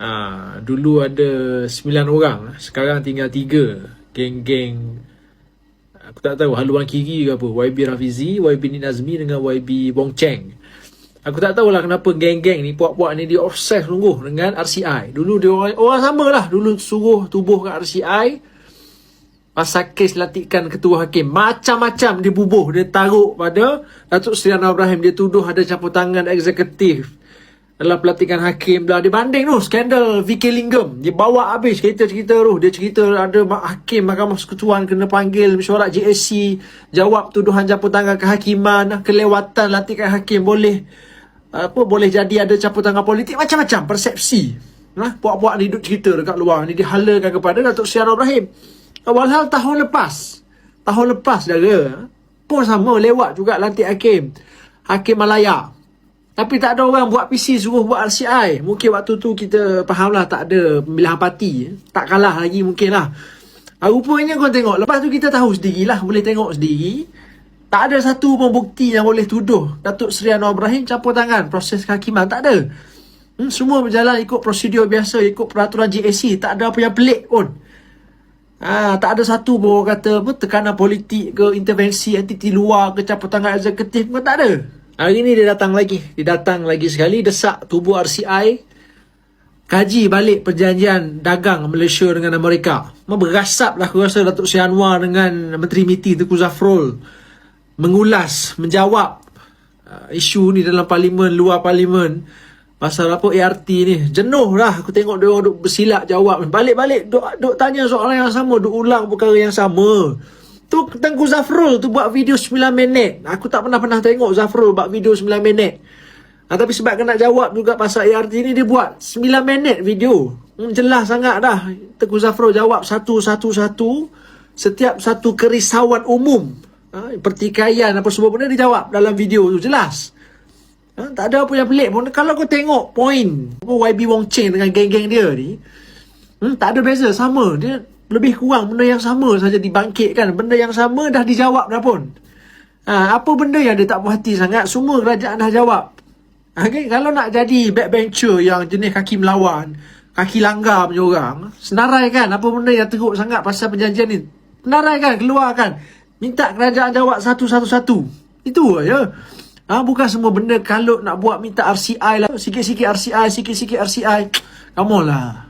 Ah, dulu ada 9 orang, sekarang tinggal 3. Geng-geng aku tak tahu haluan kiri ke apa. YB Rafizi, YB Nin Azmi dengan YB Wong Cheng. Aku tak tahulah kenapa geng-geng ni puak-puak ni dia obses sungguh dengan RCI. Dulu dia orang, orang sama lah. Dulu suruh tubuh kat RCI. Pasal kes latikan ketua hakim. Macam-macam dia bubuh. Dia taruh pada Datuk Seri Anwar Ibrahim. Dia tuduh ada campur tangan eksekutif. Dalam pelatihan hakim dah. Dia banding tu skandal VK Linggam. Dia bawa habis cerita-cerita tu. Dia cerita ada hakim Mahkamah Persekutuan kena panggil mesyuarat JSC. Jawab tuduhan campur tangan kehakiman. Kelewatan latihan hakim boleh apa boleh jadi ada campur tangan politik macam-macam persepsi. Nah, puak-puak ni duduk cerita dekat luar ni dihalakan kepada Datuk Anwar Ibrahim. Walhal tahun lepas. Tahun lepas dah pun sama lewat juga lantik hakim. Hakim Malaya. Tapi tak ada orang buat PC suruh buat RCI. Mungkin waktu tu kita faham lah tak ada pemilihan parti. Tak kalah lagi mungkin lah. Ah, rupanya kau tengok. Lepas tu kita tahu sendirilah. Boleh tengok sendiri. Tak ada satu pun bukti yang boleh tuduh Datuk Seri Anwar Ibrahim campur tangan proses kehakiman. Tak ada. Hmm, semua berjalan ikut prosedur biasa, ikut peraturan GSC. Tak ada apa yang pelik pun. Ah, tak ada satu pun orang kata apa, tekanan politik ke intervensi entiti luar ke campur tangan eksekutif pun tak ada. Hari ni dia datang lagi. Dia datang lagi sekali desak tubuh RCI kaji balik perjanjian dagang Malaysia dengan Amerika. Berasap lah aku rasa Datuk Seri Anwar dengan Menteri MITI Tengku Zafrul mengulas, menjawab uh, isu ni dalam parlimen, luar parlimen pasal apa ART ni. Jenuh lah aku tengok dia orang duk bersilap jawab. Balik-balik duk, duk tanya soalan yang sama, duk ulang perkara yang sama. Tu Tengku Zafrul tu buat video 9 minit. Aku tak pernah-pernah tengok Zafrul buat video 9 minit. Ha, tapi sebab kena jawab juga pasal ART ni dia buat 9 minit video. Hmm, jelas sangat dah. Tengku Zafrul jawab satu-satu-satu setiap satu kerisauan umum. Ha, pertikaian apa semua benda dia jawab dalam video tu jelas. Ha, tak ada apa yang pelik pun. Kalau kau tengok poin YB Wong Cheng dengan geng-geng dia ni, hmm, tak ada beza sama. Dia lebih kurang benda yang sama saja dibangkitkan. Benda yang sama dah dijawab dah pun. Ha, apa benda yang dia tak puas hati sangat, semua kerajaan dah jawab. Okay, kalau nak jadi backbencher yang jenis kaki melawan, kaki langgar punya orang, senarai kan apa benda yang teruk sangat pasal perjanjian ni. Senarai kan, keluarkan. Minta kerajaan jawab satu-satu-satu. Itu aja. Ha, bukan semua benda kalau nak buat minta RCI lah. Sikit-sikit RCI, sikit-sikit RCI. Come on lah.